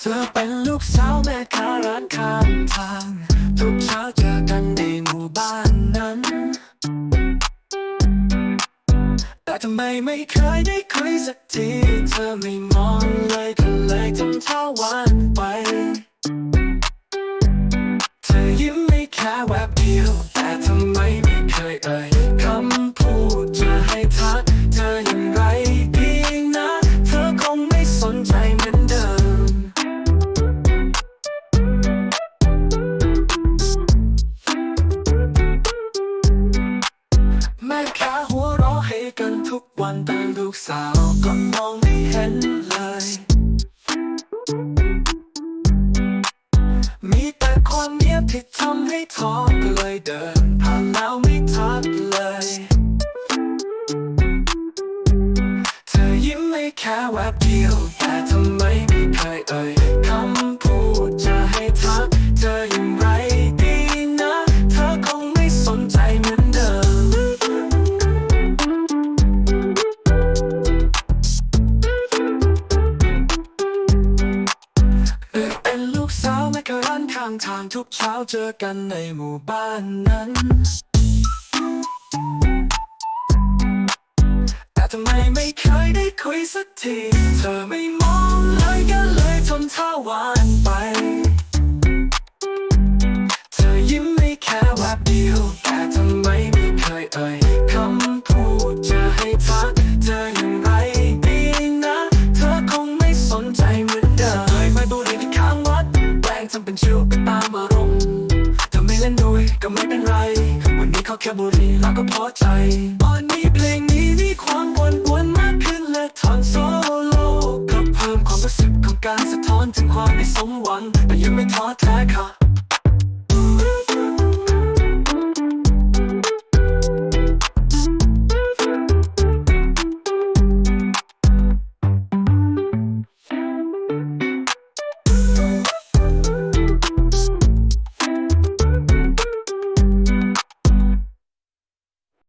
เธอเป็นลูกสาวแม่ค้าร้านข้างทาง ทุกเช้าเจอกันในหมู่บ้านนั้น แต่ทำไมไม่เคยได้คุยสักที เธอไม่มองเลยก็เลยทำเท่าวันไป เธอยิ้มไม่แค่แวบเดียว ม่ค้าหัวเราะให้กันทุกวันแต่ลูกสาวก็มองไม่เห็นเลย มีแต่ความเงียบที่ทำให้ท้อก็เลยเดินผ่านแล้วไม่ทักเลย เธอยิ้มไม่แค่แวบเดียว แต่ทำไมไม่เคยเอ่ยคำพูด กสาวแม่ค้าร้านข้างทางทุกเช้าเจอกันในหมู่บ้านนั้น แต่ทำไมไม่เคยได้คุยสักที เธอไม่มองเลยก็เลยทนท่าหวานไป เธอยิ้มไม่แค่แวบเดียว แต่ทำไมไม่เคยเอ่ยคำพูดจะให้ทักเธอ ก็ไม่เป็นไร วันนี้เขาแค่บุหรี่แล้วก็พอใจตอนนี้เพลงนี้มีความวนวนมากขึ้นและทอนโซโล่ก็เพิ่มความรู้สึกของการสะท้อนถึงความไม่สมหวังแต่ยังไม่ท้อแท้ค่ะ